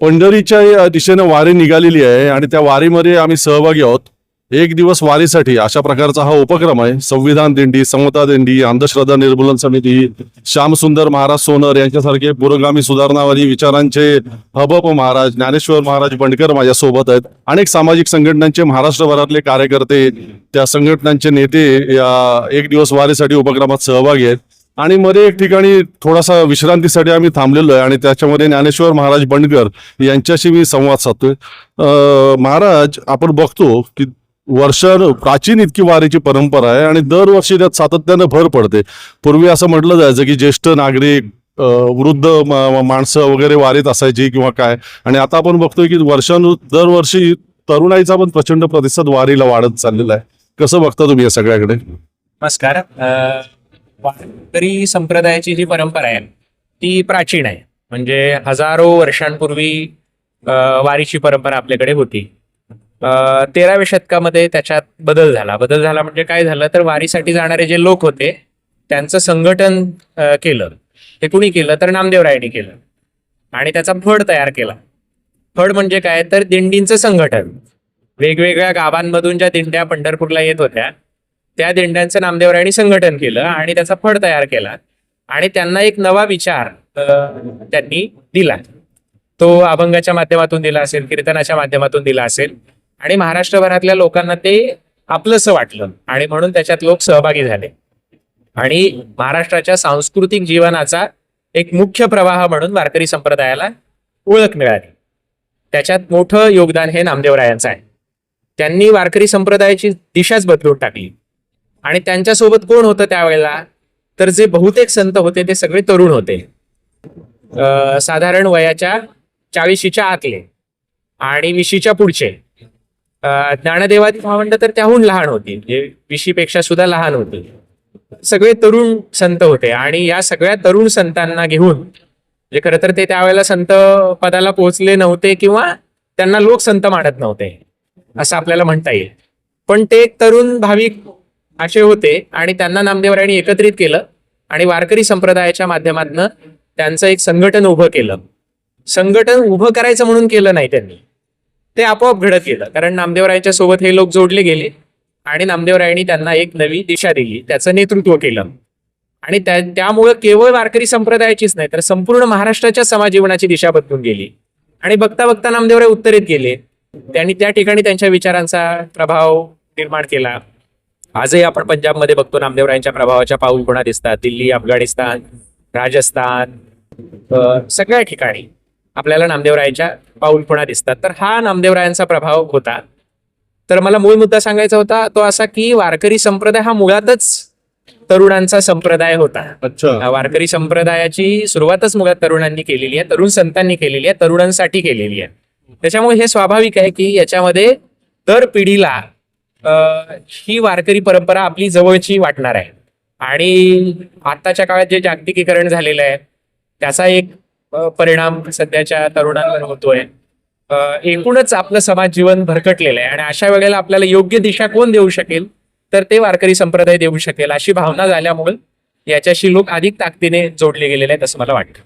पंढरीच्या दिशेनं वारी निघालेली आहे आणि त्या वारीमध्ये आम्ही सहभागी आहोत. एक दिवस वारीसाठी अशा प्रकारचा हा उपक्रम आहे. संविधान दिंडी समता दिंडी अंधश्रद्धा निर्मूलन समिती श्यामसुंदर महाराज सोनर यांच्यासारखे पुरोगामी सुधारणावादी विचारांचे हबप महाराज ज्ञानेश्वर महाराज बंडकर माझ्यासोबत आहेत. अनेक सामाजिक संघटनांचे महाराष्ट्रभरातले कार्यकर्ते त्या संघटनांचे नेते या एक दिवस वारीसाठी उपक्रमात सहभागी आहेत. आणि मध्ये एक ठिकाणी थोडासा विश्रांतीसाठी आम्ही थांबलेलो आहे आणि त्याच्यामध्ये ज्ञानेश्वर महाराज बंडकर यांच्याशी मी संवाद साधतोय. महाराज आपण बघतो की वर्ष प्राचीन इतकी वारीची परंपरा आहे आणि दरवर्षी त्यात सातत्यानं भर पडते. पूर्वी असं म्हटलं जायचं की ज्येष्ठ नागरिक वृद्ध माणसं वगैरे वारीत असायची किंवा काय. आणि आता आपण बघतोय की वर्षानु दरवर्षी तरुणाईचा पण प्रचंड प्रतिसाद वारीला वाढत चाललेला आहे. कसं बघता तुम्ही या सगळ्याकडे? नमस्कार. वारकरी संप्रदायाची जी परंपरा आहे ती प्राचीन आहे. म्हणजे हजारो वर्षांपूर्वी वारीची परंपरा आपल्याकडे होती. तेराव्या शतकामध्ये त्याच्यात बदल झाला. बदल झाला म्हणजे काय झालं? तर वारीसाठी जाणारे जे लोक होते त्यांचं संघटन केलं. ते कुणी केलं? तर नामदेवरायांनी केलं. आणि त्याचा फड तयार केला. फड म्हणजे काय? तर दिंडींचं संघटन. वेगवेगळ्या गावांमधून ज्या दिंड्या पंढरपूरला येत होत्या त्या दिंड्यांचं नामदेवरायांनी संघटन केलं आणि त्याचा फड तयार केला आणि त्यांना एक नवा विचार त्यांनी दिला. तो अभंगाच्या माध्यमातून दिला असेल कीर्तनाच्या माध्यमातून दिला असेल आणि महाराष्ट्रभरातल्या लोकांना ते आपलंसं वाटलं आणि म्हणून त्याच्यात लोक सहभागी झाले. आणि महाराष्ट्राच्या सांस्कृतिक जीवनाचा एक मुख्य प्रवाह म्हणून वारकरी संप्रदायाला ओळख मिळाली. त्याच्यात मोठं योगदान हे नामदेवरायांचं आहे. त्यांनी वारकरी संप्रदायाची दिशाच बदलून टाकली. आणि त्यांच्यासोबत कोण होतं त्यावेळेला? तर जे बहुतेक संत होते ते सगळे तरुण होते. साधारण वयाच्या चाळीशीच्या आतले आणि विशीच्या पुढचे. ज्ञानदेवादी भावंड तर त्याहून लहान होती म्हणजे विशीपेक्षा सुद्धा लहान होती. सगळे तरुण संत होते आणि या सगळ्या तरुण संतांना घेऊन म्हणजे खरं तर ते त्यावेळेला संत पदाला पोहोचले नव्हते किंवा त्यांना लोक संत मानत नव्हते असं आपल्याला म्हणता येईल. पण ते एक तरुण भाविक असे होते आणि त्यांना नामदेवरायांनी एकत्रित केलं आणि वारकरी संप्रदायाच्या माध्यमातून त्यांचं एक संघटन उभं केलं. संघटन उभं करायचं म्हणून केलं नाही त्यांनी. ते आपोआप घडत गेलं. कारण नामदेवरायांच्या सोबत हे लोक जोडले गेले आणि नामदेवरायांनी त्यांना एक नवी दिशा दिली. त्याचं नेतृत्व केलं. आणि त्या त्यामुळं केवळ वारकरी संप्रदायाचीच नाही तर संपूर्ण महाराष्ट्राच्या समाजजीवनाची दिशा बदलून गेली. आणि बघता बघता नामदेवराय उत्तरेत गेले. त्यांनी त्या ठिकाणी त्यांच्या विचारांचा प्रभाव निर्माण केला. आजही आपण पंजाबमध्ये बघतो नामदेवरायांच्या प्रभावाच्या पाऊल पुन्हा दिसतात. दिल्ली अफगाणिस्तान राजस्थान सगळ्या ठिकाणी आपल्याला नामदेवरायांच्या पाऊल पुन्हा दिसतात. तर हा नामदेवरायांचा प्रभाव होता. तर मला मूळ मुद्दा सांगायचा होता तो असा की वारकरी संप्रदाय हा मुळातच तरुणांचा संप्रदाय होता. वारकरी संप्रदायाची सुरुवातच मुळात तरुणांनी केलेली आहे तरुण संतांनी केलेली आहे तरुणांसाठी केलेली आहे. त्याच्यामुळे हे स्वाभाविक आहे की याच्यामध्ये दर पिढीला ही वारकरी परंपरा आपली जवळची वाटणार आहे. आणि आताच्या काळात जे जागतिकीकरण झालेलं आहे त्याचा एक परिणाम सध्याच्या तरुणांवर होतोय. एकूणच आपलं समाज जीवन भरकटलेलं आहे आणि अशा वेळेला आपल्याला योग्य दिशा कोण देऊ शकेल तर ते वारकरी संप्रदाय देऊ शकेल अशी भावना झाल्यामुळे याच्याशी लोक अधिक ताकदीने जोडले गेलेले आहेत असं मला वाटतं.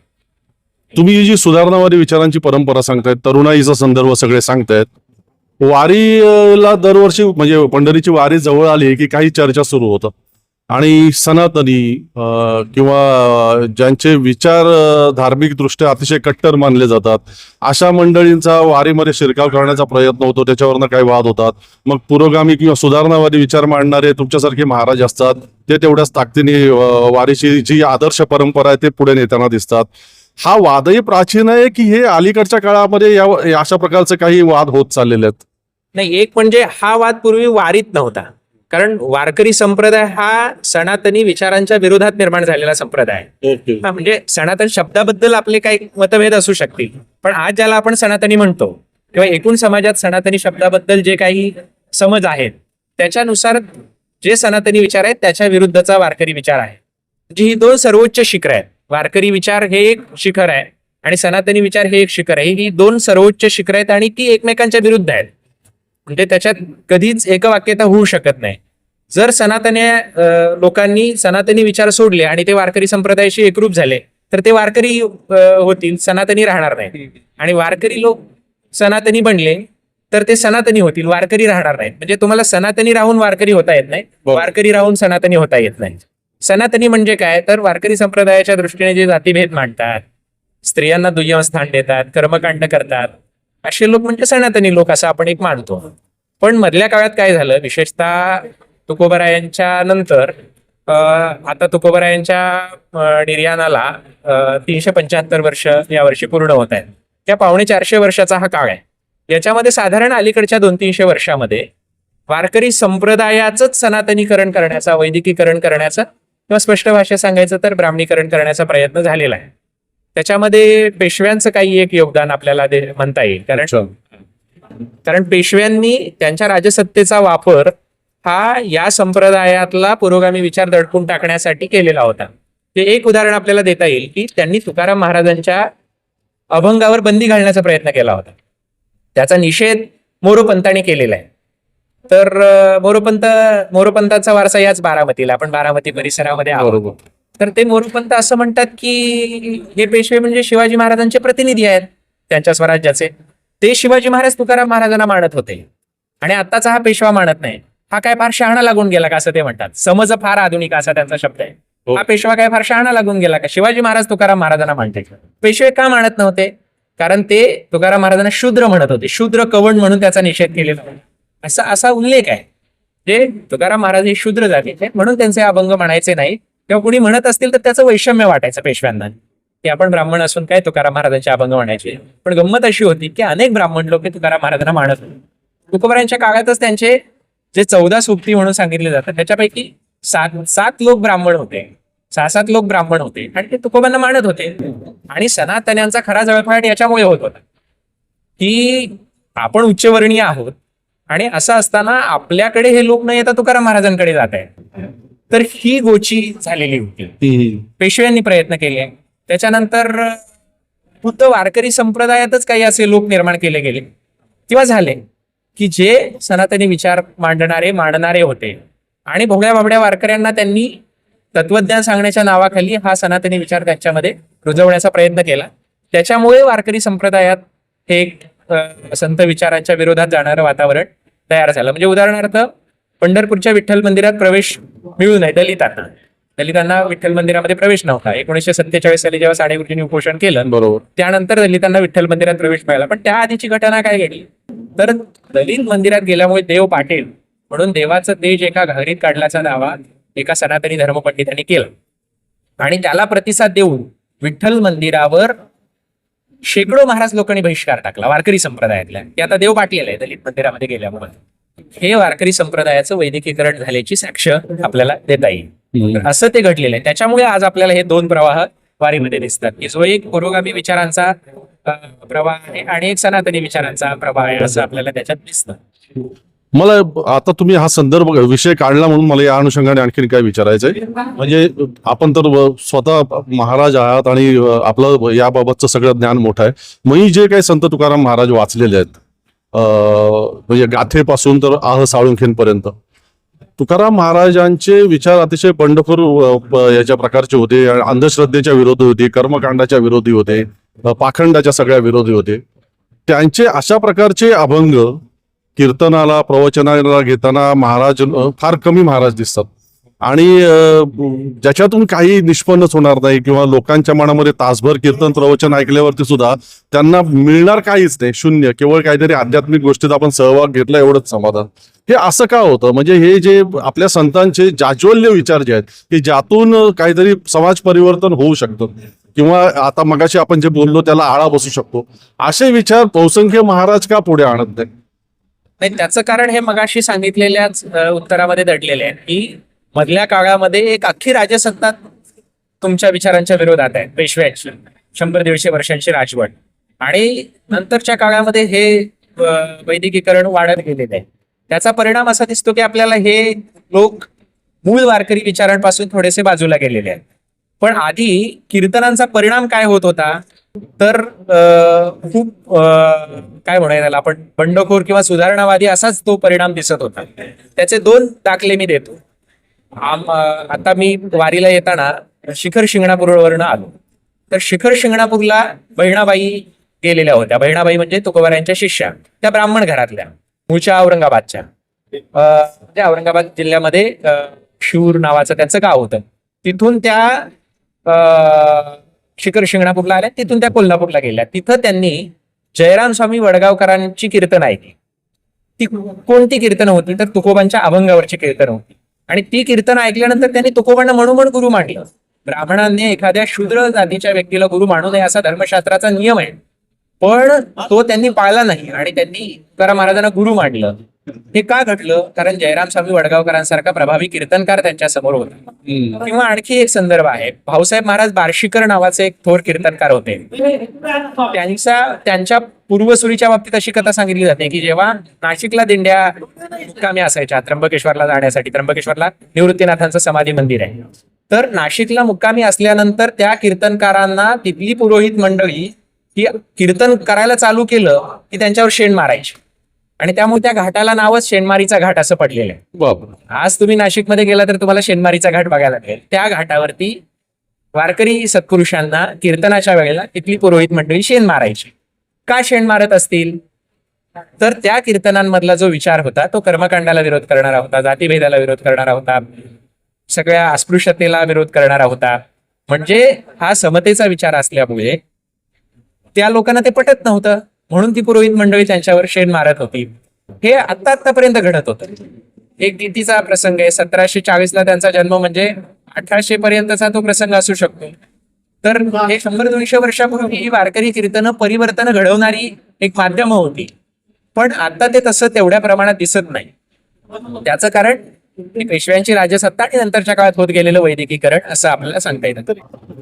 तुम्ही ही जी सुधारणावादी विचारांची परंपरा सांगतायत तरुणाईचा संदर्भ सगळे सांगतायत वारीला दरवर्षी म्हणजे पंढरीची वारी जवळ आली की काही चर्चा सुरू होतात आणि सनातनी किंवा ज्यांचे विचार धार्मिक दृष्ट्या अतिशय कट्टर मानले जातात अशा मंडळींचा वारीमध्ये शिरकाव करण्याचा प्रयत्न होतो त्याच्यावरनं काही वाद होतात. मग पुरोगामी किंवा सुधारणावादी विचार मांडणारे तुमच्यासारखे महाराज असतात ते तेवढ्याच ताकदीने वारीची जी आदर्श परंपरा आहे ते पुढे नेताना दिसतात. हा वादही प्राचीन आहे की हे अलीकडच्या काळामध्ये या अशा प्रकारचे काही वाद होत चाललेले आहेत? नाही एक म्हणजे हा वाद पूर्वी वारीत नव्हता. कारण वारकरी संप्रदाय हा सनातनी विचारांच्या विरोधात निर्माण झालेला संप्रदाय. आहे. म्हणजे सनातन शब्दाबद्दल आपले काही मतभेद असू शकतील. पण आज ज्याला आपण सनातनी म्हणतो किंवा एकूण समाजात सनातनी शब्दाबद्दल जे काही समज आहेत त्याच्यानुसार जे सनातनी विचार आहेत त्याच्या विरुद्धचा वारकरी विचार आहे. जी ही दोन सर्वोच्च शिखर आहेत. वारकरी विचार हे एक शिखर आहे आणि सनातनी विचार हे एक शिखर आहे. ही दोन सर्वोच्च शिखर आहेत आणि ती एकमेकांच्या विरुद्ध आहेत. म्हणजे त्याच्यात कधीच एकवाक्यता होऊ शकत नाही. जर सनातनी लोकांनी सनातनी विचार सोडले आणि ते वारकरी संप्रदायाशी एकरूप झाले तर ते वारकरी होतील सनातनी राहणार नाही आणि वारकरी लोक सनातनी बनले तर ते सनातनी होतील वारकरी राहणार नाहीत. म्हणजे तुम्हाला सनातनी राहून वारकरी होता येत नाही. वारकरी राहून सनातनी होता येत नाही. सनातनी म्हणजे काय? तर वारकरी संप्रदायाच्या दृष्टीने जे जातीभेद मांडतात स्त्रियांना दुय्यम स्थान देतात कर्मकांड करतात असे लोक म्हणजे सनातनी लोक असं आपण एक मानतो. पण मधल्या काळात काय झालं विशेषतः तुकोबरायांच्या नंतर आता तुकोबरायांच्या निर्यानाला निर्याणाला तीनशे पंच्याहत्तर वर्ष यावर्षी पूर्ण होत आहेत. त्या पावणे चारशे वर्षाचा हा काळ आहे. याच्यामध्ये साधारण अलीकडच्या दोन तीनशे वर्षामध्ये वारकरी संप्रदायाचंच सनातनीकरण करण्याचा वैदिकीकरण करण्याचा किंवा स्पष्ट भाषेत सांगायचं तर ब्राह्मणीकरण करण्याचा प्रयत्न झालेला आहे. त्याच्यामध्ये पेशव्यांचं काही एक योगदान आपल्याला म्हणता येईल. कारण कारण पेशव्यांनी त्यांच्या राजसत्तेचा वापर हा या संप्रदायातला पुरोगामी विचार दडपून टाकण्यासाठी केलेला होता. ते एक उदाहरण आपल्याला देता येईल की त्यांनी तुकाराम महाराजांच्या अभंगावर बंदी घालण्याचा प्रयत्न केला होता. त्याचा निषेध मोरोपंतांनी केलेला आहे. तर मोरोपंत मोरोपंतांचा वारसा याच बारामतीला आपण बारामती परिसरामध्ये आहोत. तर ते मोरोपंत असं म्हणतात की हे पेशवे म्हणजे शिवाजी महाराजांचे प्रतिनिधी आहेत त्यांच्या स्वराज्याचे. ते शिवाजी महाराज तुकाराम महाराजांना मानत होते. आणि आत्ताचा हा पेशवा मानत नाही. हा काय फार शहाणा लागून गेला का असं ते म्हणतात. समज फार आधुनिक असा त्यांचा शब्द आहे. हो. हा पेशवा काय फार शहाणा लागून गेला का? शिवाजी महाराज तुकाराम महाराजांना मानते. पेशवे का मानत नव्हते? कारण ते तुकाराम महाराजांना शूद्र म्हणत होते. शूद्र कवण म्हणून त्याचा निषेध केलेला. असा असा उल्लेख आहे. जे तुकाराम महाराज हे शूद्र जातीचे म्हणून त्यांचे अभंग म्हणायचे नाही. किंवा कुणी म्हणत असतील तर त्याचं वैषम्य वाटायचं पेशव्यांना की आपण ब्राह्मण असून काय तुकाराम महाराजांचे अभंग म्हणायचे? पण गंमत अशी होती की अनेक ब्राह्मण लोक तुकाराम महाराजांना मानत होते. तुकोबरायांच्या काळातच त्यांचे जे चौदा सुक्ती म्हणून सांगितले जातात त्याच्यापैकी सात सात लोक ब्राह्मण होते. सहा सात लोक ब्राह्मण होते. आणि ते तुकोबांना मानत होते. आणि सनातन्यांचा खरा जळफाट याच्यामुळे होत होता. की आपण उच्चवर्णीय आहोत. आणि असं असताना आपल्याकडे हे लोक न येता तुकाराम महाराजांकडे जात आहेत. तर ही गोची झालेली होती. पेशव्यांनी प्रयत्न केले. त्याच्यानंतर खुद्द वारकरी संप्रदायातच काही असे लोक निर्माण केले गेले. किंवा झाले की जे सनातनी विचार मांडणारे मांडणारे होते. आणि भोगळ्या भाबड्या वारकऱ्यांना त्यांनी तत्वज्ञान सांगण्याच्या नावाखाली हा सनातनी विचार त्यांच्यामध्ये रुजवण्याचा प्रयत्न केला. त्याच्यामुळे वारकरी संप्रदायात हे एक संत विचारांच्या विरोधात जाणारं वातावरण तयार झालं. म्हणजे उदाहरणार्थ पंढरपूरच्या विठ्ठल मंदिरात प्रवेश मिळू नये दलितांना. दलितांना विठ्ठल मंदिरामध्ये प्रवेश नव्हता. एकोणीसशे सत्तेचाळीस साली जेव्हा साडेगुरुजींनी उपोषण केलं बरोबर. त्यानंतर दलितांना विठ्ठल मंदिरात प्रवेश मिळाला. पण त्या आधीची घटना काय घडली? तर दलित मंदिरात गेल्यामुळे देव पाटील म्हणून देवाचं तेज एका घागरीत काढल्याचा दावा एका सनातनी धर्मपंडितांनी केला. आणि त्याला प्रतिसाद देऊन विठ्ठल मंदिरावर शेकडो महाराज लोकांनी बहिष्कार टाकला वारकरी संप्रदायातल्या. ते आता देव पाटील आहे दलित मंदिरामध्ये गेल्यामुळे. हे वारकरी संप्रदायाचं वैदिकीकरण झाल्याची साक्ष आपल्याला देता येईल. असं ते घडलेलं आहे. त्याच्यामुळे आज आपल्याला हे दोन प्रवाह वारीमध्ये दिसतात. की जो एक पुरोगामी विचारांचा प्रवाह आहे आणि एक सनातनी विचारांचा प्रवाह आहे असं आपल्याला त्याच्यात दिसतं. मला आता तुम्ही हा संदर्भ विषय काढला म्हणून मला या अनुषंगाने आणखीन काय विचारायचंय? म्हणजे आपण तर स्वतः महाराज आहात आणि आपलं याबाबतचं सगळं ज्ञान मोठं आहे. मी जे काही संत तुकाराम महाराज वाचलेले आहेत म्हणजे गाथेपासून तर आह साळुंखेंपर्यंत. तुकाराम महाराजांचे विचार अतिशय बंडखोर याच्या प्रकारचे होते. अंधश्रद्धेच्या विरोधी होते कर्मकांडाच्या विरोधी होते पाखंडाच्या सगळ्या विरोधी होते. त्यांचे अशा प्रकारचे अभंग कीर्तनाला प्रवचनाला घेताना महाराज फार कमी महाराज दिसतात. आणि ज्याच्यातून काही निष्पन्नच होणार नाही किंवा लोकांच्या मनामध्ये तासभर कीर्तन प्रवचन ऐकल्यावरती सुद्धा त्यांना मिळणार काहीच नाही शून्य. केवळ काहीतरी आध्यात्मिक गोष्टीत आपण सहभाग घेतला एवढंच समाधान. हे असं का होतं? म्हणजे हे जे आपल्या संतांचे जाज्वल्य विचार जे आहेत की ज्यातून काहीतरी समाज परिवर्तन होऊ शकतं किंवा आता मगाशी आपण जे बोललो त्याला आळा बसू शकतो असे विचार बहुसंख्य महाराज का पुढे आणत नाही त्याचं कारण हे मगाशी सांगितलेल्याच उत्तरामध्ये दडलेले आहे की मधल्या काळामध्ये एक अख्खी राजसत्ता तुमच्या विचारांच्या विरोधात आहे पेशव्याची शंभर दीडशे वर्षांची राजवट. आणि नंतरच्या काळामध्ये हे वैदिकीकरण वाढत गेलेलं आहे. त्याचा परिणाम असा दिसतो की आपल्याला हे लोक मूळ वारकरी विचारांपासून थोडेसे बाजूला गेलेले आहेत. पण आधी कीर्तनांचा परिणाम काय होत होता? तर खूप काय म्हणायला त्याला आपण बंडखोर किंवा सुधारणावादी असाच तो परिणाम दिसत होता. त्याचे दोन दाखले मी देतो. आम आता मी वारीला येताना शिखर शिंगणापूरवरनं आलो. तर शिखर शिंगणापूरला बहिणाबाई गेलेल्या होत्या. बहिणाबाई म्हणजे तुकोबारांच्या शिष्या. त्या ब्राह्मण घरातल्या. मूळच्या औरंगाबादच्या. म्हणजे औरंगाबाद जिल्ह्यामध्ये शूर नावाचं त्यांचं गाव होतं. तिथून त्या शिखर शिंगणापूरला आल्या. तिथून त्या कोल्हापूरला गेल्या. तिथं त्यांनी जयराम स्वामी वडगावकरांची कीर्तन ऐकली. ती कोणती कीर्तन होती? तर तुकोबांच्या अभंगावरची कीर्तन होती. आणि ती कीर्तन ऐकल्यानंतर त्यांनी तुकोबांना म्हणून गुरु मांडलं ब्राह्मणांनी एखाद्या शूद्र जातीच्या व्यक्तीला गुरु मानू नये असा धर्मशास्त्राचा नियम आहे. पण तो त्यांनी पाळला नाही आणि त्यांनी तुकाराम महाराजांना गुरु मांडलं हे का घडलं? कारण जयराम स्वामी वडगावकरांसारखा प्रभावी कीर्तनकार त्यांच्यासमोर होता. किंवा आणखी एक संदर्भ आहे. भाऊसाहेब महाराज बार्शीकर नावाचे एक थोर कीर्तनकार होते. त्यांचा त्यांच्या पूर्वसुरीच्या बाबतीत अशी कथा सांगितली जाते की जेव्हा नाशिकला दिंड्या मुक्कामी असायच्या त्र्यंबकेश्वरला जाण्यासाठी त्र्यंबकेश्वरला निवृत्तीनाथांचं समाधी मंदिर आहे. तर नाशिकला मुक्कामी असल्यानंतर त्या कीर्तनकारांना तिथली पुरोहित मंडळी ही कीर्तन करायला चालू केलं की त्यांच्यावर शेण मारायची. आणि त्यामुळे त्या घाटाला नावच शेणमारीचा घाट असं पडलेलं आहे. बाप आज तुम्ही नाशिकमध्ये गेला तर तुम्हाला शेणमारीचा घाट बघायला मिळेल. त्या घाटावरती वारकरी सत्पुरुषांना कीर्तनाच्या वेळेला तिथली पुरोहित मंडळी शेण मारायची. का शेण मारत असतील? तर त्या कीर्तनांमधला जो विचार होता तो कर्मकांडाला विरोध करणारा होता जातीभेदाला विरोध करणारा होता सगळ्या अस्पृश्यतेला विरोध करणारा होता. म्हणजे हा समतेचा विचार असल्यामुळे त्या लोकांना ते पटत नव्हतं. म्हणून ती पुरोहित मंडळी त्यांच्यावर शेण मारत होती. हे आत्ता आतापर्यंत घडत होतं. एक तिथीचा प्रसंग आहे. सतराशे चाळीसला त्यांचा जन्म म्हणजे अठराशे पर्यंतचा तो प्रसंग असू शकतो. तर हे शंभर दोनशे वर्षापूर्वी ही वारकरी कीर्तन परिवर्तन घडवणारी एक माध्यम होती. पण आता ते तसं तेवढ्या प्रमाणात दिसत नाही. त्याचं कारण ही पेशव्यांची राजसत्ता आणि नंतरच्या काळात होत गेलेलं वैदिकीकरण असं आपल्याला सांगता येतं.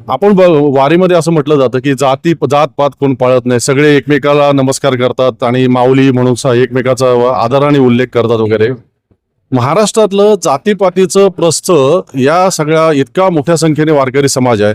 आपण वारीमध्ये असं म्हटलं जातं की जाती जात पात कोण पाळत नाही. सगळे एकमेकाला नमस्कार करतात आणि माऊली म्हणून एकमेकाचा आदराने उल्लेख करतात वगैरे. महाराष्ट्रातलं जातीपातीचं प्रस्थ या सगळ्या इतका मोठ्या संख्येने वारकरी समाज आहे.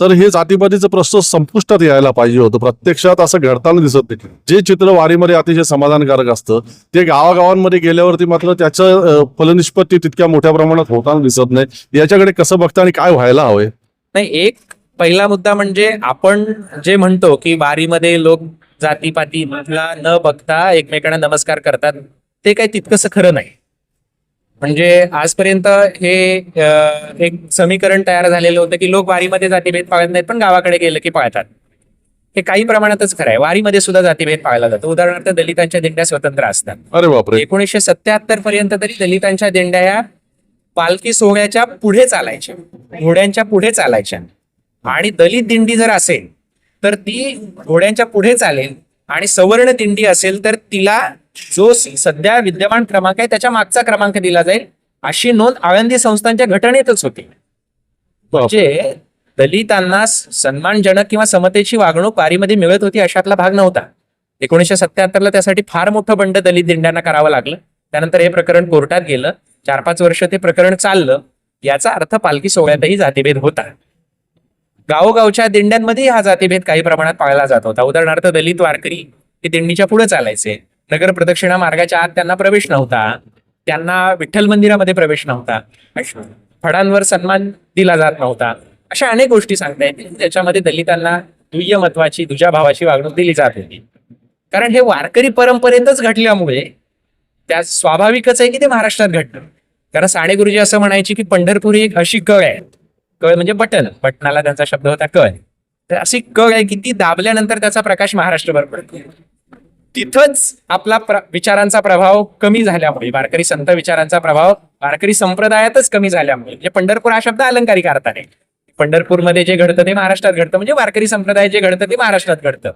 तर हे जातीपातीचं प्रश्न संपुष्टात यायला पाहिजे होतं. प्रत्यक्षात असं घडताना दिसत नाही. जे चित्र वारीमध्ये अतिशय समाधानकारक असतं ते गावागावांमध्ये गेल्यावरती मात्र त्याचं फलनिष्पत्ती तितक्या मोठ्या प्रमाणात होताना दिसत नाही. याच्याकडे कसं बघता आणि काय व्हायला हवंय? नाही एक पहिला मुद्दा म्हणजे आपण जे म्हणतो की वारीमध्ये लोक जातीपातीला न बघता एकमेकांना नमस्कार करतात ते काही तितकंसं खरं नाही. म्हणजे आजपर्यंत हे एक समीकरण तयार झालेलं होतं की लोक वारीमध्ये जातीभेद पाळत नाहीत पण गावाकडे गेलं की पाळतात. हे काही प्रमाणातच खरं आहे. वारीमध्ये सुद्धा जातीभेद पाळला जातो. उदाहरणार्थ दलितांच्या दिंड्या स्वतंत्र असतात. अरे बापरे! एकोणीसशे सत्याहत्तर पर्यंत तरी दलितांच्या दिंड्या या पालखी सोहळ्याच्या पुढे चालायच्या. घोड्यांच्या पुढे चालायच्या. आणि दलित दिंडी जर असेल तर ती घोड्यांच्या पुढे चालेल आणि सवर्ण दिंडी असेल तर तिला जो सध्या विद्यमान क्रमांक आहे त्याच्या मागचा क्रमांक दिला जाईल. अशी नोंद आळंदी संस्थांच्या घटनेतच होती. म्हणजे दलितांना सन्मानजनक किंवा समतेची वागणूक वारीमध्ये मिळत होती अशातला भाग नव्हता. एकोणीसशे सत्याहत्तरला त्यासाठी फार मोठं बंड दलित दिंड्यांना करावं लागलं. त्यानंतर हे प्रकरण कोर्टात गेलं. चार पाच वर्ष ते प्रकरण चाललं. याचा अर्थ पालखी सोहळ्यातही जातीभेद होता. गावोगावच्या दिंड्यांमध्ये हा जातीभेद काही प्रमाणात पाळला जात होता. उदाहरणार्थ दलित वारकरी हे दिंडीच्या पुढे चालायचे. नगर प्रदक्षिणा मार्गाच्या आत त्यांना प्रवेश नव्हता. त्यांना विठ्ठल मंदिरामध्ये प्रवेश नव्हता. फडांवर सन्मान दिला जात नव्हता. अशा अनेक गोष्टी सांगता येतील. त्याच्यामध्ये दलितांना दुय्य महत्वाची भावाची वागणूक दिली जात होती. कारण हे वारकरी परंपरेतच घडल्यामुळे त्या स्वाभाविकच आहे की ते महाराष्ट्रात घडलं. कारण साडे गुरुजी असं म्हणायचे की पंढरपूर ही एक अशी कळ आहे. कळ म्हणजे बटन बटनाला त्यांचा शब्द होता कळ. तर अशी कळ आहे की ती दाबल्यानंतर त्याचा प्रकाश महाराष्ट्रभर पडतो. तिथंच आपला प्र- विचारांचा प्रभाव कमी झाल्यामुळे वारकरी संत विचारांचा प्रभाव वारकरी संप्रदायातच कमी झाल्यामुळे म्हणजे पंढरपूर हा शब्द अलंकारिक अर्थाने पंढरपूरमध्ये जे घडतं ते महाराष्ट्रात घडतं म्हणजे वारकरी संप्रदाय जे घडतं ते महाराष्ट्रात घडतं.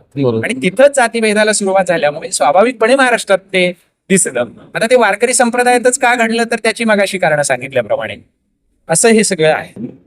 आणि तिथंच जातीभेदाला सुरुवात झाल्यामुळे स्वाभाविकपणे महाराष्ट्रात ते दिसलं. आता ते वारकरी संप्रदायातच का घडलं तर त्याची मगाशी कारणं सांगितल्याप्रमाणे. असं हे सगळं आहे.